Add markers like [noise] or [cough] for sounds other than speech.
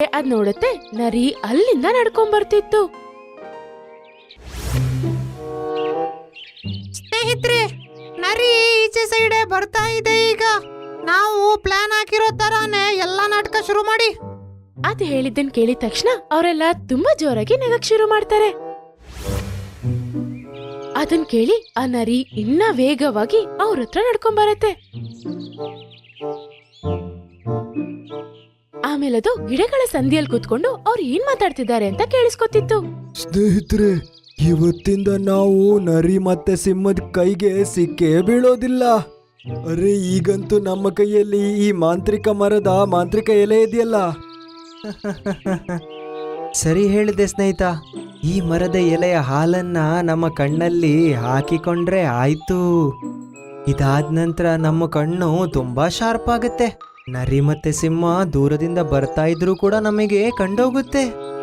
ಅದ್ ನೋಡುತ್ತೆ ನರಿ ಅಲ್ಲಿಂದ ನಡ್ಕೊಂಡ್ ಬರ್ತಿತ್ತು. ಸ್ನೇಹಿತರೆ ನರಿ ಈಚೆ ಸೈಡೆ ಬರ್ತಾ ಇದೆ ಈಗ. ನಾವು ಪ್ಲಾನ್ ಹಾಕಿರೋ ತರಾನೇ ಎಲ್ಲ ನಾಟಕ ಶುರು ಮಾಡಿ. ಅದ್ ಹೇಳಿದ್ದನ್ ಕೇಳಿದ ತಕ್ಷಣ ಅವರೆಲ್ಲ ತುಂಬಾ ಜೋರಾಗಿ ನಗಕ್ ಶುರು ಮಾಡ್ತಾರೆ. ಅದನ್ ಕೇಳಿ ಆ ನರಿ ಇನ್ನ ವೇಗವಾಗಿ ಅವ್ರ ಹತ್ರ ನಡ್ಕೊಂಡ್ ಬರತ್ತೆ. ಆಮೇಲೆ ಅದು ಗಿಡಗಳ ಸಂಧಿಯಲ್ಲಿ ಕೂತ್ಕೊಂಡು ಅವ್ರು ಏನ್ ಮಾತಾಡ್ತಿದ್ದಾರೆ ಅಂತ ಕೇಳಿಸ್ಕೊತಿತ್ತು. ಸ್ನೇಹಿತರೆ ಇವತ್ತಿಂದ ನಾವು ನರಿ ಮತ್ತೆ ಸಿಂಹದ ಕೈಗೆ ಸಿಕ್ಕೇ ಬೀಳೋದಿಲ್ಲ. ಅರೆ ಈಗಂತೂ ನಮ್ಮ ಕೈಯಲ್ಲಿ ಈ ಮಾಂತ್ರಿಕ ಮರದ ಮಾಂತ್ರಿಕ ಎಲೆ ಇದೆಯಲ್ಲ? [laughs] ಸರಿ ಹೇಳಿದೆ ಸ್ನೇಹಿತ. ಈ ಮರದ ಎಲೆಯ ಹಾಲನ್ನ ನಮ್ಮ ಕಣ್ಣಲ್ಲಿ ಹಾಕಿಕೊಂಡ್ರೆ ಆಯ್ತು. ಇದಾದ ನಂತರ ನಮ್ಮ ಕಣ್ಣು ತುಂಬಾ ಶಾರ್ಪ್ ಆಗುತ್ತೆ. ನರಿ ಮತ್ತೆ ಸಿಂಹ ದೂರದಿಂದ ಬರ್ತಾ ಇದ್ರೂ ಕೂಡ ನಮಗೆ ಕಂಡೋಗುತ್ತೆ.